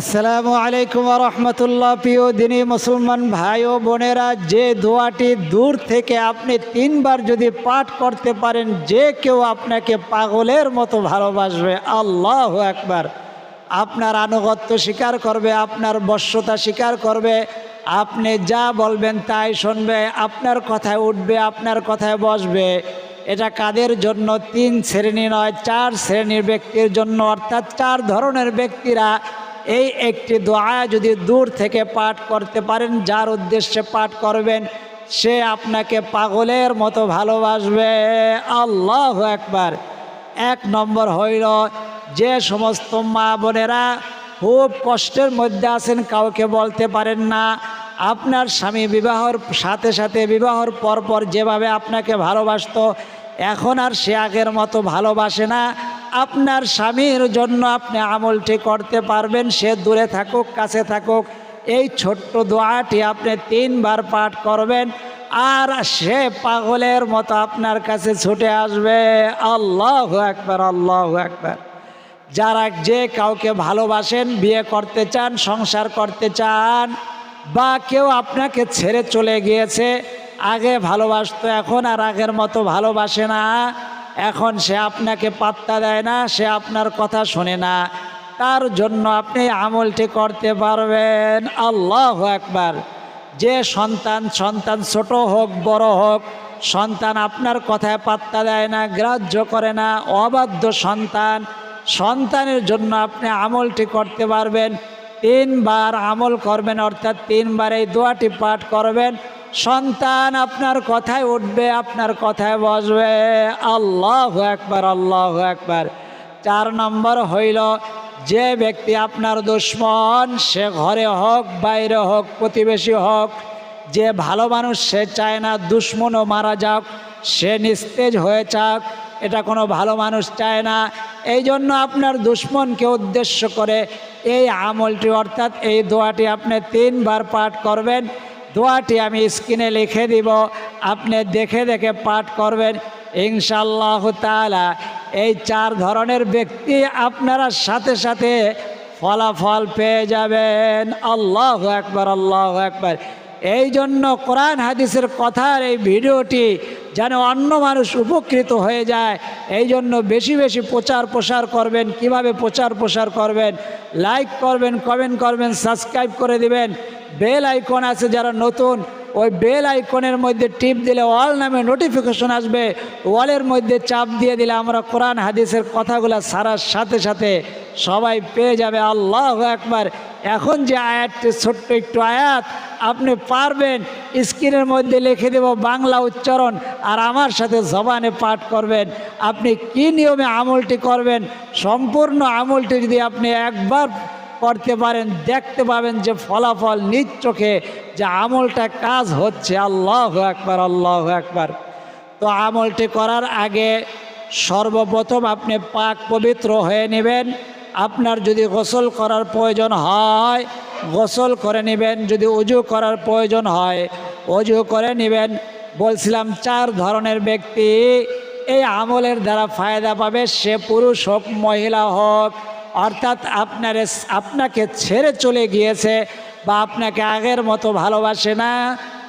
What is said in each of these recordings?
আসসালামু আলাইকুম রহমতুল্লাহ। প্রিয় দিনী মুসলমান ভাই ও বোনেরা, যে দোয়াটি দূর থেকে আপনি তিনবার যদি পাঠ করতে পারেন, যে কেউ আপনাকে পাগলের মতো ভালোবাসবে, আল্লাহ একবার আপনার আনুগত্য স্বীকার করবে, আপনার বশ্যতা স্বীকার করবে, আপনি যা বলবেন তাই শুনবে, আপনার কথায় উঠবে, আপনার কথায় বসবে। এটা কাদের জন্য? তিন শ্রেণি নয়, চার শ্রেণির ব্যক্তির জন্য, অর্থাৎ চার ধরনের ব্যক্তিরা এই একটি দোয়া যদি দূর থেকে পাঠ করতে পারেন, যার উদ্দেশ্যে পাঠ করবেন, সে আপনাকে পাগলের মতো ভালোবাসবে। আল্লাহ একবার এক নম্বর হইল, যে সমস্ত মা বোনেরা খুব কষ্টের মধ্যে আছেন, কাউকে বলতে পারেন না। আপনার স্বামী বিবাহর সাথে সাথে বিবাহর পরপর যেভাবে আপনাকে ভালোবাসতো, এখন আর সে আগের মতো ভালোবাসে না। আপনার স্বামীর জন্য আপনি আমলটি করতে পারবেন, সে দূরে থাকুক, কাছে থাকুক। এই ছোট্ট দোয়াটি আপনি তিনবার পাঠ করবেন, আর সে পাগলের মতো আপনার কাছে ছুটে আসবে। আল্লাহ একবার আল্লাহ একবার যারা যে কাউকে ভালোবাসেন, বিয়ে করতে চান, সংসার করতে চান, বা কেউ আপনাকে ছেড়ে চলে গিয়েছে, আগে ভালোবাসতো, এখন আর আগের মতো ভালোবাসে না। এখন সে আপনাকে পাত্তা দেয় না, সে আপনার কথা শোনে না। তার জন্য আপনি আমলটি করতে পারবেন। আল্লাহ একবার যে সন্তান সন্তান ছোট হোক, বড় হোক, সন্তান আপনার কথায় পাত্তা দেয় না, গ্রাহ্য করে না, অবাধ্য সন্তান, সন্তানের জন্য আপনি আমলটি করতে পারবেন। তিনবার আমল করবেন, অর্থাৎ তিনবার এই দোয়াটি পাঠ করবেন। সন্তান আপনার কথায় উঠবে, আপনার কথায় বসবে। আল্লাহ একবার আল্লাহ একবার চার নম্বর হইল, যে ব্যক্তি আপনার দুশ্মন, সে ঘরে হোক, বাইরে হোক, প্রতিবেশী হোক, যে ভালো মানুষ, সে চায় না দুশ্মনও মারা যাক, সে নিস্তেজ হয়ে যাক এটা কোনো ভালো মানুষ চায় না। এই জন্য আপনার দুশ্মনকে উদ্দেশ্য করে এই আমলটি, অর্থাৎ এই দোয়াটি আপনি তিনবার পাঠ করবেন। দোয়াটি আমি স্ক্রিনে লিখে দিব। আপনি দেখে দেখে পাঠ করবেন। ইনশাল্লাহ তালা এই চার ধরনের ব্যক্তি আপনারা সাথে সাথে ফলাফল পেয়ে যাবেন। আল্লাহ একবার আল্লাহ একবার এই জন্য কোরআন হাদিসের কথার এই ভিডিওটি যেন অন্য মানুষ উপকৃত হয়ে যায়। এই জন্য বেশি বেশি প্রচার প্রসার করবেন। কীভাবে প্রচার প্রসার করবেন? লাইক করবেন কমেন্ট করবেন সাবস্ক্রাইব করে দিবেন। বেল আইকন আছে যারা নতুন, ওই বেল আইকনের মধ্যে টিপ দিলে অল নামে নোটিফিকেশন আসবে। ওয়ালের মধ্যে চাপ দিয়ে দিলে আমরা কোরআন, হাদিসের কথাগুলো সারার সাথে সাথে সবাই পেয়ে যাবে। আল্লাহ একবার এখন যে আয়াতটি, ছোট্ট একটু আয়াত, আপনি পারবেন, স্ক্রিনের মধ্যে লিখে দেব বাংলা উচ্চারণ, আর আমার সাথে জবানে পাঠ করবেন। আপনি কি নিয়মে আমলটি করবেন? সম্পূর্ণ আমলটি যদি আপনি একবার করতে পারেন, দেখতে পাবেন যে ফলাফল নিজ চোখে, যে আমলটা কাজ হচ্ছে। আল্লাহ একবার আল্লাহ একবার তো আমলটি করার আগে সর্বপ্রথম আপনি পাক পবিত্র হয়ে নেবেন। আপনার যদি গোসল করার প্রয়োজন হয়, গোসল করে নেবেন। যদি উজু করার প্রয়োজন হয় অজু করে নেবেন। বলছিলাম, চার ধরনের ব্যক্তি, এই আমলের দ্বারা ফায়দা পাবে। সে পুরুষ হোক, মহিলা হোক, অর্থাৎ আপনার আপনাকে ছেড়ে চলে গিয়েছে বা আপনাকে আগের মতো ভালোবাসে না,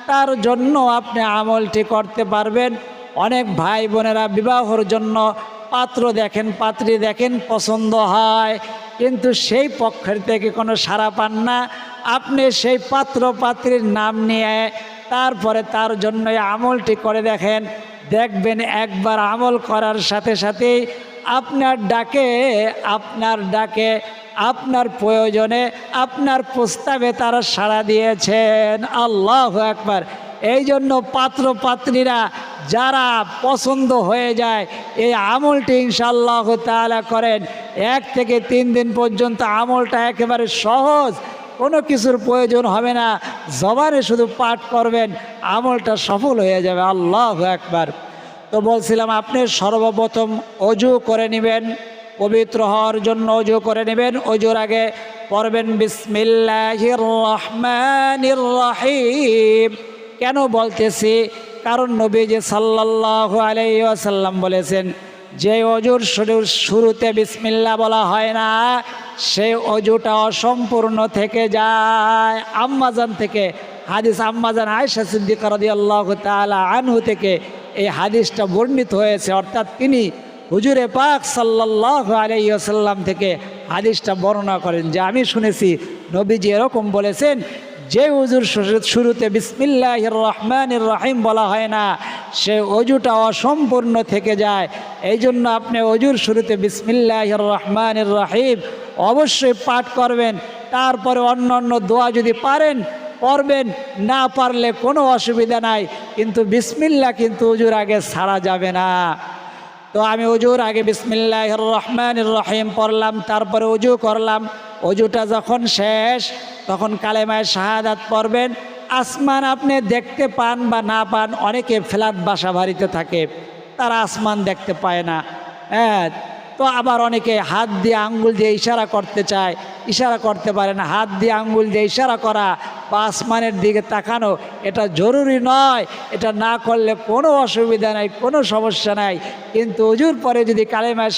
তার জন্য আপনি আমলটি করতে পারবেন। অনেক ভাই বোনেরা বিবাহর জন্য পাত্র দেখেন, পাত্রী দেখেন, পছন্দ হয়। কিন্তু সেই পক্ষের থেকে কোনো সাড়া পান না। আপনি সেই পাত্র, পাত্রীর নাম নিয়ে তারপরে তার জন্য আমলটি করে দেখেন। দেখবেন একবার আমল করার সাথে সাথেই আপনার ডাকে আপনার ডাকে, আপনার প্রয়োজনে, আপনার প্রস্তাবে তারা সাড়া দিয়েছেন। আল্লাহ একবার এই জন্য পাত্র, পাত্রীরা যারা পছন্দ হয়ে যায়, এই আমলটি ইনশাল্লাহ তালা করেন। এক থেকে তিন দিন পর্যন্ত আমলটা একেবারে সহজ, কোনো কিছুর প্রয়োজন হবে না। জবানে শুধু পাঠ করবেন, আমলটা সফল হয়ে যাবে। আল্লাহ একবার তো বলছিলাম, আপনি সর্বপ্রথম অজু করে নেবেন, পবিত্র হওয়ার জন্য অজু করে নেবেন। অজুর আগে পড়বেন, বিসমিল্লাহির রহমানির রহিম। কেন বলতেছি? কারণ নবীজি সাল্লাল্লাহু আলাইহি ওয়াসাল্লাম বলেছেন, যে অজুর শুরু শুরুতে বিসমিল্লা বলা হয় না, সেই অজুটা অসম্পূর্ণ থেকে যায়। আম্মাজান থেকে, হাদিস আম্মাজান আয়সা সিদ্দিকা রাদিয়াল্লাহু তাআলা আনহু থেকে এই হাদিসটা বর্ণিত হয়েছে। অর্থাৎ তিনি হুজুরে পাক সাল্লাল্লাহু আলাইহি ওয়াসাল্লাম থেকে হাদিসটা বর্ণনা করেন যে, আমি শুনেছি নবীজি এরকম বলেছেন যে শুরু- শুরুতে বিসমিল্লাহ রহমানির রহিম বলা হয় না, সে অজুটা অসম্পূর্ণ থেকে যায়। এই জন্য আপনি অজুর শুরুতে বিসমিল্লাহ রহমানির রহিম অবশ্যই পাঠ করবেন। তারপরে অন্য অন্য দোয়া যদি পারেন, পড়বেন। না পারলে কোনো অসুবিধা নাই, কিন্তু বিসমিল্লা কিন্তু অজুর আগে ছাড়া যাবে না। তো আমি অজুর আগে বিসমিল্লাহ রহমান রহিম পড়লাম, তারপরে অজু করলাম। অজুটা যখন শেষ, তখন কালেমায় শাহাদাত পড়বেন। আসমান আপনি দেখতে পান বা না পান, অনেকে ফ্ল্যাট বাসা বাড়িতে থাকে, তারা আসমান দেখতে পায় না। হ্যাঁ তো আবার অনেকে হাত দিয়ে আঙ্গুল দিয়ে ইশারা করতে চায়, ইশারা করতে পারে না। হাত দিয়ে আঙ্গুল দিয়ে ইশারা করা বা আসমানের দিকে তাকানো, এটা জরুরি নয়। এটা না করলে কোনো অসুবিধা নাই, কোনো সমস্যা নাই। কিন্তু উজুর পরে যদি কালেমায়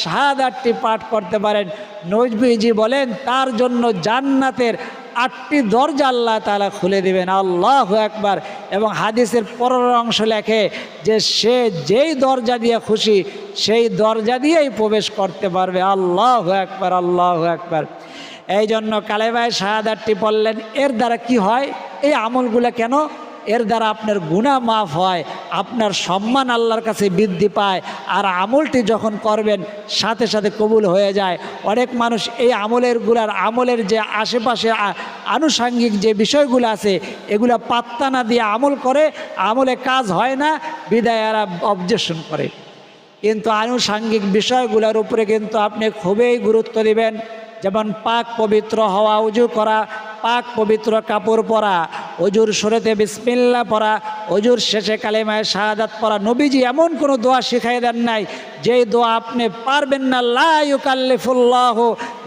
আটটি পাঠ করতে পারেন নজবিজি বলেন, তার জন্য জান্নাতের আটটি দরজা আল্লাহ তালা খুলে দিবেন। আল্লাহ একবার এবং হাদিসের পরের অংশ লেখে যে সে যেই দরজা দিয়ে খুশি, সেই দরজা দিয়েই প্রবেশ করতে পারবে। আল্লাহ একবার আল্লাহ একবার এই জন্য কালেবাই শাহাদারটি বললেন এর দ্বারা কি হয়? এই আমলগুলো কেন এর দ্বারা আপনার গুণা মাফ হয়, আপনার সম্মান আল্লাহর কাছে বৃদ্ধি পায়, আর আমলটি যখন করবেন, সাথে সাথে কবুল হয়ে যায়। অনেক মানুষ এই আমলেরগুলার, আমলের যে আশেপাশে আনুষাঙ্গিক যে বিষয়গুলো আছে, এগুলা পাত্তা না দিয়ে আমল করে, আমলে কাজ হয় না বিদায় এরা অবজেকশন করে। কিন্তু আনুষাঙ্গিক বিষয়গুলোর উপরে কিন্তু আপনি খুবই গুরুত্ব দিবেন। যেমন পাক পবিত্র হওয়া, উজু করা, পাক পবিত্র কাপড় পরা অজুর সরেতে বিসমিল্লা পরা অজুর শেষে কালেমায় শাহাদাত পরা নবীজি এমন কোনো দোয়া শিখাই দেন নাই, যেই দোয়া আপনি পারবেন না। লাইকাল্লিফুল্লাহ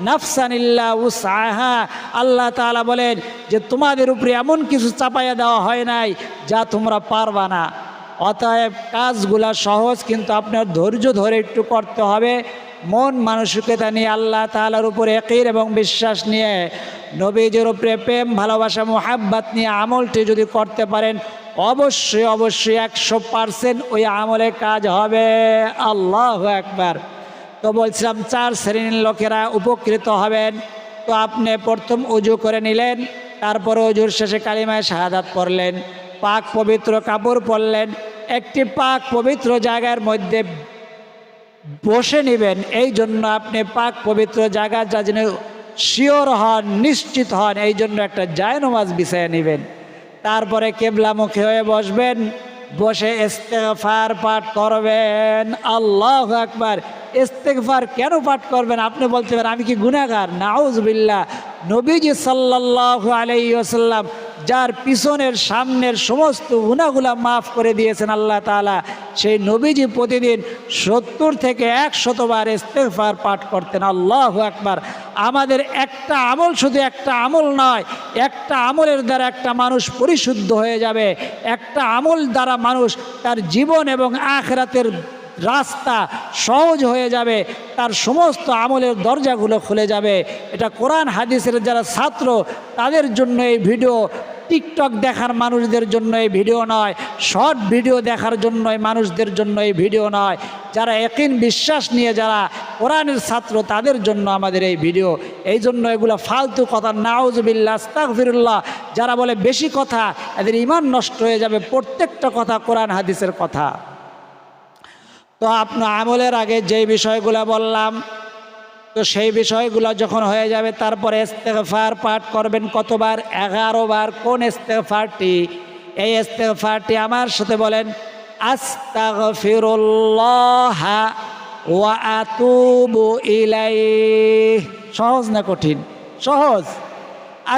নাফসানিল্লা উসাহা আল্লাহ তাআলা বলেন যে তোমাদের উপরে এমন কিছু চাপাইয়া দেওয়া হয় নাই যা তোমরা পারবা না। অতএব কাজগুলা সহজ, কিন্তু আপনার ধৈর্য ধরে একটু করতে হবে। মন মানসিকতা নিয়ে আল্লাহ তালার উপরে একির এবং বিশ্বাস নিয়ে, নবীজের উপরে প্রেম, ভালোবাসা, মোহাব্বাত নিয়ে আমলটি যদি করতে পারেন, অবশ্যই অবশ্যই একশো পারসেন্ট ওই আমলে কাজ হবে। আল্লাহ একবার তো বলছিলাম, চার শ্রেণির লোকেরা উপকৃত হবেন। তো আপনি প্রথম উজু করে নিলেন, তারপর অজুর শেষে কালিমায় শাহাদাত পড়লেন, পাক পবিত্র কাপড় পরলেন, একটি পাক পবিত্র জায়গার মধ্যে বসে নেবেন। এই জন্য আপনি পাক পবিত্র জায়গা যা যেন শিওর হন, নিশ্চিত হন এই জন্য একটা জায়নমাজ বিছায় নেবেন। তারপরে কেবলামুখী হয়ে বসবেন। বসে ইস্তেগফার পাঠ করবেন। আল্লাহ একবার ইস্তেগফার কেন পাঠ করবেন? আপনি বলতে পারেন, আমি কি গুনাহগার? নাউজবিল্লাহ। নবীজি সাল্লাল্লাহু আলাইহি ওয়াসাল্লাম যার পিছনের সামনের সমস্ত গুণাগুলা মাফ করে দিয়েছেন আল্লাহ তাআলা, সেই নবীজি প্রতিদিন সত্তর থেকে একশতবার ইস্তেগফার পাঠ করতেন। আল্লাহ একবার আমাদের একটা আমল শুধু একটা আমল নয়, একটা আমলের দ্বারা একটা মানুষ পরিশুদ্ধ হয়ে যাবে। একটা আমল দ্বারা মানুষ তার জীবন এবং আখরাতের রাস্তা সহজ হয়ে যাবে, তার সমস্ত আমলের দরজাগুলো খুলে যাবে। এটা কোরআন হাদিসের যারা ছাত্র, তাদের জন্য এই ভিডিও টিকটক দেখার মানুষদের জন্য এই ভিডিও নয় শর্ট ভিডিও দেখার জন্য মানুষদের জন্য এই ভিডিও নয়। যারা একিন বিশ্বাস নিয়ে যারা কোরআনের ছাত্র, তাদের জন্য আমাদের এই ভিডিও এই জন্য এগুলো ফালতু কথা নাউজবিল্লা আস্তাগফিরুল্লাহ। যারা বলে বেশি কথা, এদের ইমান নষ্ট হয়ে যাবে প্রত্যেকটা কথা কোরআন, হাদিসের কথা। তো আপনার আমলের আগে যে বিষয়গুলো বললাম তো সেই বিষয়গুলো যখন হয়ে যাবে, তারপরে ইস্তেগফার পাঠ করবেন কতবার? এগারো বার। কোন ইস্তেগফারটি? এই ইস্তেগফারটি আমার সাথে বলেন ওয়া আতুবু সহজ না কঠিন? সহজ।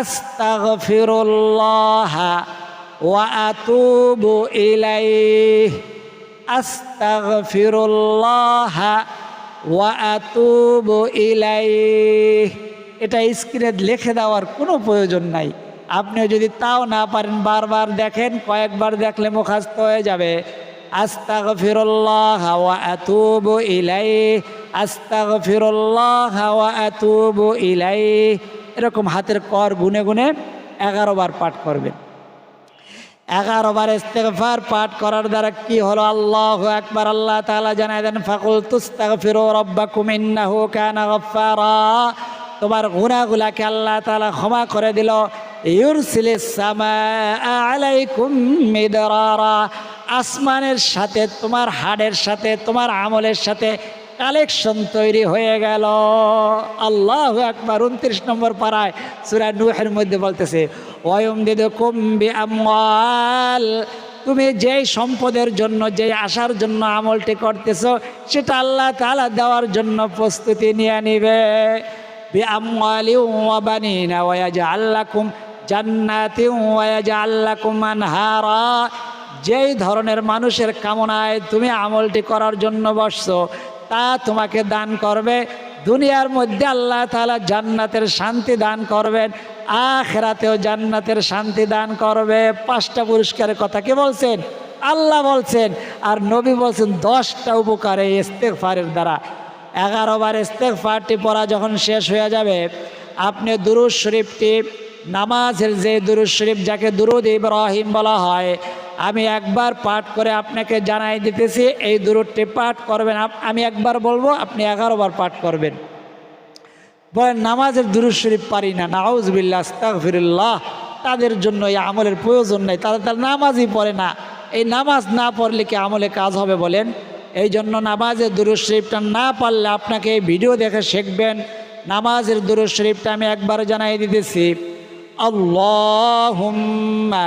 আস্তাগফিরুল্লাহ ওয়া আতুবু ইলাইহি। আস্তাগফিরুল্লাহ ওয়া আতুবু ইলাইহ। এটা স্ক্রিনে লিখে দেওয়ার কোনো প্রয়োজন নাই। আপনি যদি তাও না পারেন বারবার দেখেন, কয়েকবার দেখলে মুখাস্ত হয়ে যাবে। আস্তাগফিরুল্লাহ ওয়া আতুবু ইলাইহ। আস্তাগফিরুল্লাহ ওয়া আতুবু ইলাইহি। এরকম হাতের কর গুনে গুনে এগারো বার পাঠ করবেন। এগারো বার ইস্তেগফার পাঠ করার দ্বারা কি হলো? আল্লাহ একবার আল্লাহ তাআলা জানাই দেন ফাকুল তুস্তাগফিরু রাব্বাকুম ইন্নাহু কানা গফফারা। তোমার গুনাহগুলাকে আল্লাহ তালা ক্ষমা করে দিল। ইউরসিলিস সামা আসমানের সাথে, তোমার হাড়ের সাথে, তোমার আমলের সাথে কালেকশন তৈরি হয়ে গেল। আল্লাহ একবার উনত্রিশ নম্বর পাড়ায় সুরা নুহের মধ্যে বলতেছে ওয়ম দিদ কুম্বি আমল তুমি যেই সম্পদের জন্য, যেই আসার জন্য আমলটি করতেছ, সেটা আল্লাহ তালা দেওয়ার জন্য প্রস্তুতি নিয়ে নিবে। যেই ধরনের মানুষের কামনায় তুমি আমলটি করার জন্য বসছো তা তোমাকে দান করবে। দুনিয়ার মধ্যে আল্লাহ তালা জান্নাতের শান্তি দান করবেন। আখেরাতেও জান্নাতের শান্তি দান করবে। পাঁচটা পুরস্কারের কথা কি বলছেন? আল্লাহ বলছেন। আর নবী বলছেন, দশটা উপকার এই ইস্তেগফারের দ্বারা। এগারো বার ইস্তেগফারটি পড়া যখন শেষ হয়ে যাবে, আপনি দুরুদ শরীফটি, নামাজের যে দুরুদ শরীফ, যাকে দুরুদ ইব্রাহিম বলা হয় আমি একবার পাঠ করে আপনাকে জানাই দিতেছি, এই দুরুদটি পাঠ করবেন আমি একবার বলব, আপনি এগারো বার পাঠ করবেন। বলেন, নামাজের দুরুদ শরীফ পারি না নাউজবিল্লা আস্তাগফিরুল্লাহ। তাদের জন্য এই আমলের প্রয়োজন নেই, তারা তার নামাজই পড়ে না। এই নামাজ না পড়লে কি আমলে কাজ হবে বলেন? এই জন্য নামাজের দুরুদ শরীফটা না পারলে আপনাকে এই ভিডিও দেখে শিখবেন। নামাজের দুরুদ শরীফটা আমি একবার জানাই দিতেছি। আল্লাহুম্মা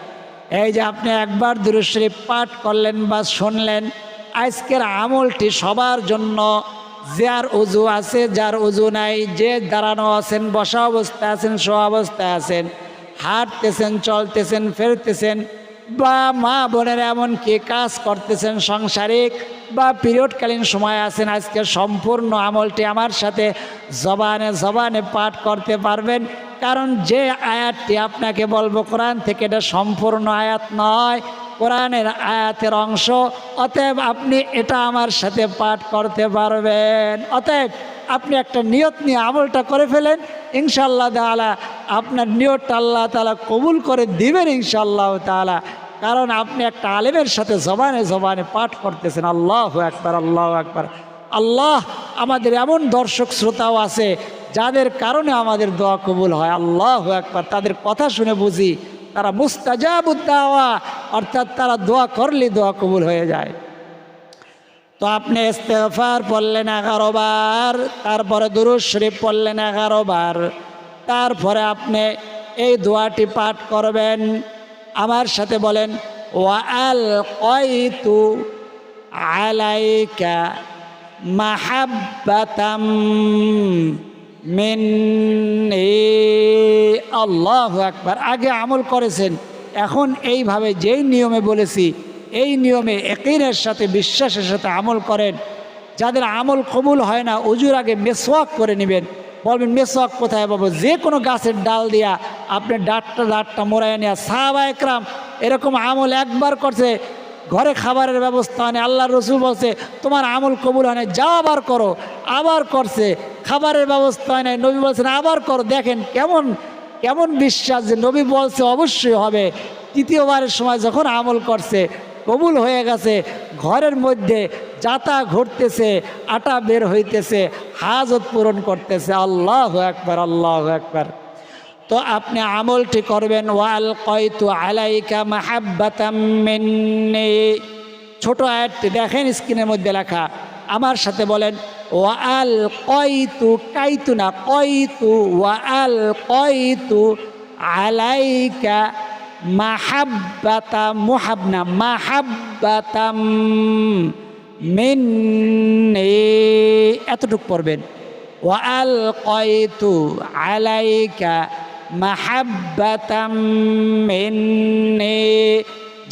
এই যে আপনি একবার দূরশ্রী পাঠ করলেন বা শুনলেন, আজকের আমলটি সবার জন্য যার উজু আছে, যার উজু নাই, যে দাঁড়ানো আছেন, বসা অবস্থায় আছেন শো অবস্থায় আছেন, হাঁটতেছেন, চলতেছেন, ফেরতেছেন বা মা বোনের এমনকি কাজ করতেছেন সাংসারিক? বা পিরিয়ডকালীন সময় আছেন, আজকে সম্পূর্ণ আমলটি আমার সাথে জবানে জবানে পাঠ করতে পারবেন। কারণ যে আয়াতটি আপনাকে বলব, কোরআন থেকে এটা সম্পূর্ণ আয়াত নয়, কোরআনের আয়াতের অংশ। অতএব আপনি এটা আমার সাথে পাঠ করতে পারবেন। অতএব আপনি একটা নিয়ত নিয়ে আমলটা করে ফেলেন ইনশাল্লাহ তালা আপনার নিয়তটা আল্লাহ তালা কবুল করে দিবেন ইনশাল্লাহ তালা কারণ আপনি একটা আলেমের সাথে জবানে জবানে পাঠ করতেছেন, আল্লাহ একবার আল্লাহ একবার আল্লাহ আমাদের এমন দর্শক শ্রোতাও আছে, যাদের কারণে আমাদের দোয়া কবুল হয়, আল্লাহ একবার তাদের কথা শুনে বুঝি তারা মুস্তাজাবুদ্দাওয়া অর্থাৎ তারা দোয়া করলে দোয়া কবুল হয়ে যায়। তো আপনি ইস্তেফার পড়লেন এগারো বার, তারপরে দুরুজ শরীফ পড়লেন এগারো বার, তারপরে আপনি এই দোয়াটি পাঠ করবেন। আমার সাথে বলেন ওয়াল কয়তু আলাইকা মাহাব্বাতাম মিন্নি। আল্লাহ একবার আগে আমল করেছেন। এখন এইভাবে যেই নিয়মে বলেছি, এই নিয়মে একিনের সাথে, বিশ্বাসের সাথে আমল করেন। যাদের আমল কবুল হয় না, উজুর আগে মেসওয়াক করে নেবেন। বলবেন, মেসওয়াক কোথায় পাবো? যে কোনো গাছের ডাল দিয়া আপনি ডাটটা ডাটটা মোড়ায় নেওয়া সাহাবা একরাম এরকম আমল একবার করছে, ঘরে খাবারের ব্যবস্থা নেই আল্লাহ রসুল বলছে, তোমার আমল কবুল হয় যা আবার করো। আবার করছে, খাবারের ব্যবস্থা হয় নাই, নবী বলছেন, আবার করো। দেখেন কেমন কেমন বিশ্বাস যে নবী বলছে, অবশ্যই হবে। তৃতীয়বারের সময় যখন আমল করছে, কবুল হয়ে গেছে, ঘরের মধ্যে যাতা ঘটতেছে, আটা বের হইতেছে, হাজত পূরণ করতেছে, আল্লাহ একবার আল্লাহ একবার তো আপনি আমলটি করবেন, ওয়াল কয়তু আলাইকা মাহাব্বাতাম মিন্নি। ছোট আয়াতটি দেখেন স্ক্রিনের মধ্যে লেখা। আমার সাথে বলেন, ওয়াল কয়তু কাইতু না, কয়তু ওয়াল কয়তু আলাইকা মাহাব্বাতা মুহাবনা, মাহাব্বাতাম মিন্নি। এতটুকু পড়বেন, ওয়াল কয়তু আলাইকা মাহাব্বাতাম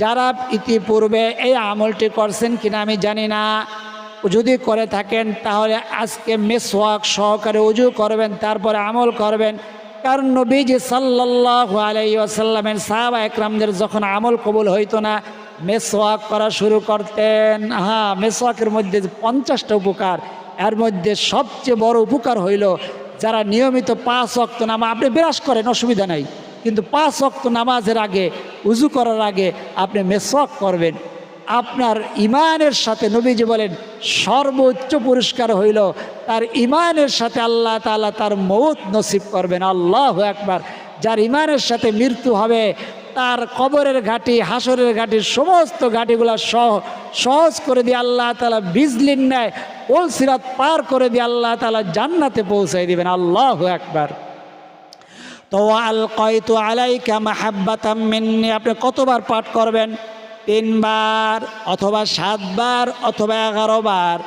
যারা ইতিপূর্বে এই আমলটি করছেন কিনা আমি জানি না। যদি করে থাকেন, তাহলে আজকে মেসওয়াক সহকারে উজু করবেন, তারপরে আমল করবেন। কারণ নবীজি সাল্লাহ আলাই আসাল্লামের সাহাবা একরামদের যখন আমল কবুল হইতো না, মেসওয়াক করা শুরু করতেন। হ্যাঁ মেসওয়াকের মধ্যে পঞ্চাশটা উপকার। এর মধ্যে সবচেয়ে বড় উপকার হইল যারা নিয়মিত পাঁচ অক্ত নামা আপনি বিরাস করেন, অসুবিধা নাই। কিন্তু পাঁচ অক্ত নামাজের আগে, উজু করার আগে আপনি মেসওয়াক করবেন। আপনার ইমানের সাথে নবীজি বলেন, সর্বোচ্চ পুরস্কার হইল, তার ইমানের সাথে আল্লাহ তাআলা তার মৌত নসিব করবেন। আল্লাহ একবার যার ইমানের সাথে মৃত্যু হবে, তার কবরের ঘাটি, হাসরের ঘাটি, সমস্ত ঘাটিগুলো সহ সহজ করে দিয়ে আল্লাহ তালা বিজলিন নেয় ওল সিরাত পার করে দিয়ে আল্লাহ তালা জান্নাতে পৌঁছাই দিবেন। আল্লাহ একবার তো আল কয়তু আলাইকা মাহাব্বাতাম মিন্নি, আপনি কতবার পাঠ করবেন? তিনবার, অথবা সাতবার, অথবা এগারো বার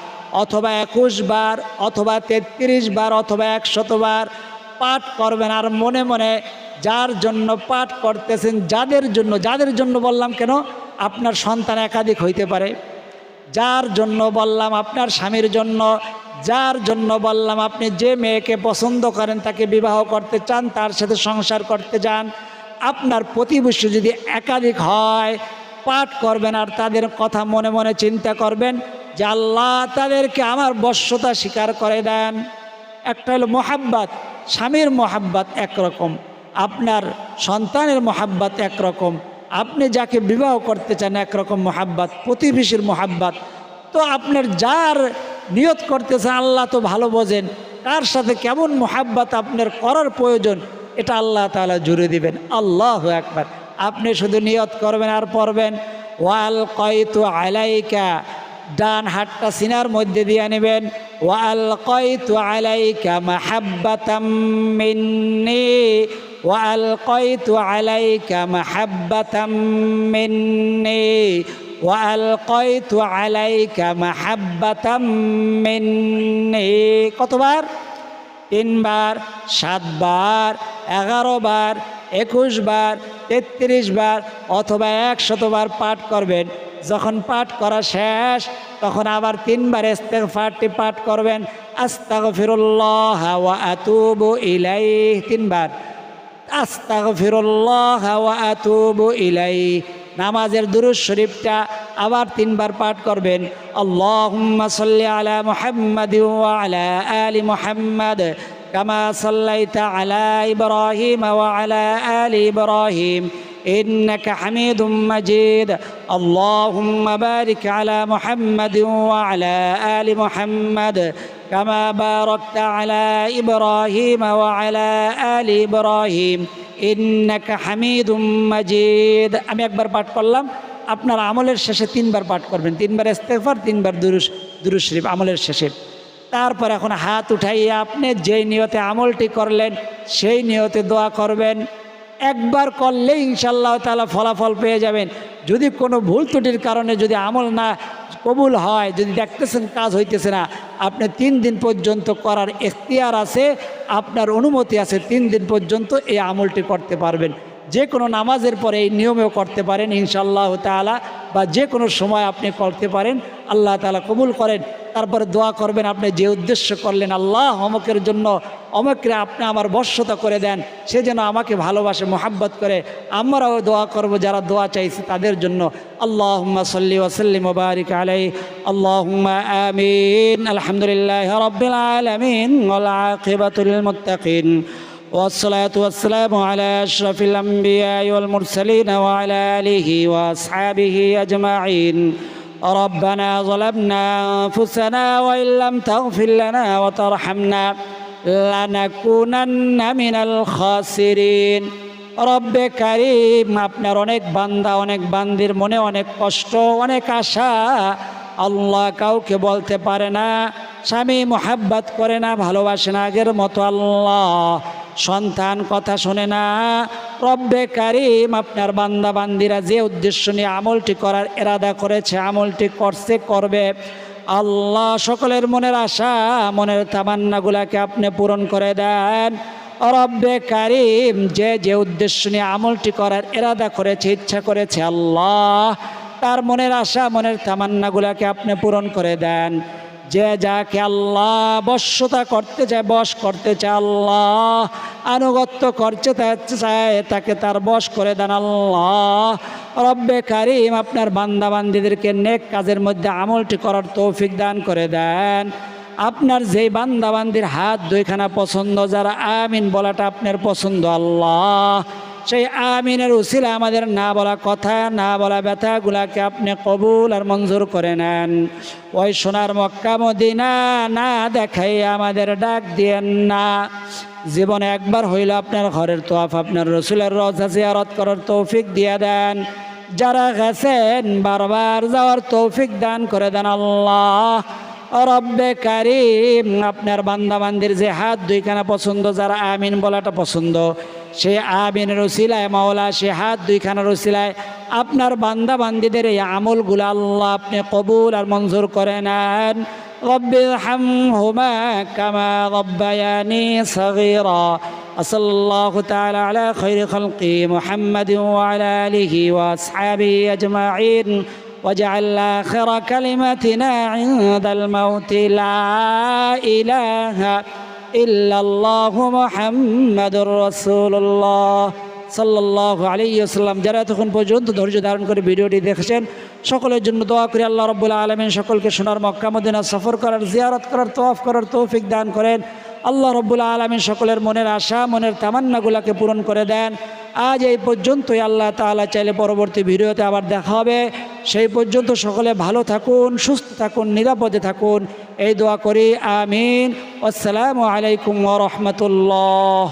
অথবা একুশ বার অথবা তেত্রিশ বার অথবা একশতবার পাঠ করবেন। আর মনে মনে যার জন্য পাঠ করতেছেন, যাদের জন্য যাদের জন্য বললাম কেন? আপনার সন্তান একাধিক হইতে পারে। যার জন্য বললাম আপনার স্বামীর জন্য, যার জন্য বললাম আপনি যে মেয়েকে পছন্দ করেন, তাকে বিবাহ করতে চান, তার সাথে সংসার করতে যান, আপনার প্রতিবেশী যদি একাধিক হয়, পাঠ করবেন আর তাদের কথা মনে মনে চিন্তা করবেন যে আল্লাহ তাদেরকে আমার বশ্যতা স্বীকার করে দেন। একটা হলো মোহাব্বাত, স্বামীর মোহাব্বাত একরকম, আপনার সন্তানের মোহাব্বাত একরকম আপনি যাকে বিবাহ করতে চান একরকম মোহাব্বাত, প্রতিবেশীর মোহাব্বাত, তো আপনার যার নিয়ত করতেছেন আল্লাহ তো ভালো বোঝেন তার সাথে কেমন মোহাব্বাত আপনার করার প্রয়োজন, এটা আল্লাহ তালা জুড়ে দিবেন। আল্লাহ একবার আপনি শুধু নিয়ত করবেন আর পড়বেন, ওয়াল কয়তু আলাইকা, ডান হাতটা সিনার মধ্যে দিয়ে নেবেন, ওয়াল কয়তু আলাইকা মাহাব্বাতাম আলাইকা মাহাব্বাতাম মিন্নি ওয়াল কয়তু আলাইকা মাহাব্বাতাম মিন্নি কতবার? তিনবার, সাতবার এগারো বার একুশ বার তেত্রিশ বার অথবা একশতবার পাঠ করবেন। যখন পাঠ করা শেষ, তখন আবার তিনবার ইস্তেগফারটি পাঠ করবেন। আস্তাগফিরুল্লাহ ওয়া আতুবু ইলাইহি। তিনবার। আস্তাগফিরুল্লাহ ওয়া আতুবু ইলাইহি নামাজের দুরুজ শরীফটা আবার তিনবার পাঠ করবেন আল্লাহুম্মা সাল্লি আলা মুহাম্মাদ ওয়া আলা আলি মুহাম্মাদ কামা সাল্লাইতা আলা ইব্রাহিম ওয়া আলা আলি ইব্রাহিম إنك حميد مجيد اللهم بارك على محمد وعلى آل محمد كما باركت على إبراهيم وعلى آل إبراهيم إنك حميد مجيد আমি একবার পাঠ করলাম আপনার আমলের শেষে তিনবার পাঠ করবেন তিনবার ইস্তেগফার তিনবার দুরুস দুরুস শরীফ আমলের শেষে তারপর এখন হাত উঠাইয়া আপনি যেই নিয়তে আমলটি করলেন সেই নিয়তে দোয়া করবেন একবার করলে ইনশাল্লাহ তালা ফলাফল পেয়ে যাবেন যদি কোনো ভুল ত্রুটির কারণে যদি আমল না কবুল হয় যদি দেখতেছেন কাজ হইতেছে না আপনি তিন দিন পর্যন্ত করার এখতিয়ার আছে, আপনার অনুমতি আছে, তিন দিন পর্যন্ত এই আমলটি করতে পারবেন। যে কোনো নামাজের পরে এই নিয়মেও করতে পারেন ইনশাল্লাহ তালা বা যে কোনো সময় আপনি করতে পারেন, আল্লাহ তালা কবুল করেন। তারপরে দোয়া করবেন, আপনি যে উদ্দেশ্য করলেন, আল্লাহ অমকের জন্য অমকরে আপনি আমার বর্ষতা করে দেন, সে যেন আমাকে ভালোবাসে, মোহাব্বত করে। আমরাও দোয়া করব, যারা দোয়া চাইছে তাদের জন্য। আল্লাহ সাল্লি ওসাল্লিম মুবারিক আলাই আল্লাহ আমিন। আলহামদুলিল্লাহ রবিল والصلاة والسلام على أشرف الأنبياء والمرسلين وعلى آله وأصحابه أجمعين ربنا ظلمنا أنفسنا وإن لم تغفر لنا وترحمنا লানাকুনান্না মিনাল খাসিরিন রব্বে কারিম আপনার অনেক বান্দা অনেক বান্দির মনে অনেক কষ্ট অনেক আশা আল্লাহ কাউকে বলতে পারে না স্বামী মোহাব্বত করে না ভালোবাসে না আগের মতো আল্লাহ সন্তান কথা শোনে না। রব্বে কারিম আপনার বান্দা বান্দিরা যে উদ্দেশ্য নিয়ে আমলটি করার এরাদা করেছে, আমলটি করছে, করবে। আল্লাহ সকলের মনের আশা, মনের তামান্নাগুলাকে আপনি পূরণ করে দেন। রব্বে কারিম যে যে উদ্দেশ্য নিয়ে আমলটি করার এরাদা করেছে, ইচ্ছা করেছে, আল্লাহ তার মনের আশা, মনের তামান্নাগুলাকে আপনি পূরণ করে দেন। যে যাকে আল্লাহ বশ্যতা করতে চায়, বশ করতে চায় আল্লাহ, আনুগত্য করতে চায় তাকে তার বশ করে দেন আল্লাহ। রব্বে কারিম আপনার বান্দা বান্দিদেরকে নেক কাজের মধ্যে আমলটি করার তৌফিক দান করে দেন। আপনার যেই বান্দাবান্দির হাত দুইখানা পছন্দ, যারা আমিন বলাটা আপনার পছন্দ, আল্লাহ। সেই আমিনের উসিলা আমাদের না বলা কথা, না বলা ব্যথাগুলাকে আপনি কবুল আর মঞ্জুর করে নেন। ওই সোনার মক্কা মদিনা না দেখাই আমাদের ডাক দিয়েন না। জীবনে একবার হইল আপনার ঘরের তোয়াফ, আপনার রসুলের রজা জিয়ারত করার তৌফিক দিয়ে দেন। যারা গেছেন বারবার যাওয়ার তৌফিক দান করে দেন আল্লাহ। রব্বে কারিম, আপনার বান্দাবান্দির যে হাত দুইখানা পছন্দ, যারা আমিন বলাটা পছন্দ। সে আমিনের রসিলায় মাওলা সে হাত দুইখানা রসিলায় আপনার বান্দা বান্দিদের এই আমলগুলো আল্লাহ আপনি কবুল আর মঞ্জুর করে নেন رب ارحمهما كما ربياني صغيرا وصلى الله تعالى على خير خلقه محمد وعلى آله وأصحابه أجمعين واجعل آخر كلمتنا عند الموت لا إله إلا ইল্লাল্লাহু মুহাম্মাদুর রাসূলুল্লাহ। সাল্লাল্লাহু আলাইহি ওয়াসাল্লাম, যারা এতক্ষণ পর্যন্ত ধৈর্য ধারণ করে ভিডিওটি দেখেছেন, সকলের জন্য দোয়া করে আল্লাহ রব্বুল আলমিন সকলকে সোনার মক্কা, মদিনা সফর করার, জিয়ারত করার তোয়াফ করার তৌফিক দান করেন। আল্লাহ রব্বুল আলমিন সকলের মনের আশা, মনের তামান্নাগুলাকে পূরণ করে দেন। আজ এই পর্যন্তই, আল্লাহ তালা চাইলে পরবর্তী ভিডিওতে আবার দেখা হবে। সেই পর্যন্ত সকলে ভালো থাকুন, সুস্থ থাকুন, নিরাপদে থাকুন। এই দোয়া করি আমিন। আসসালামু আলাইকুম ওরহমতুল্লাহ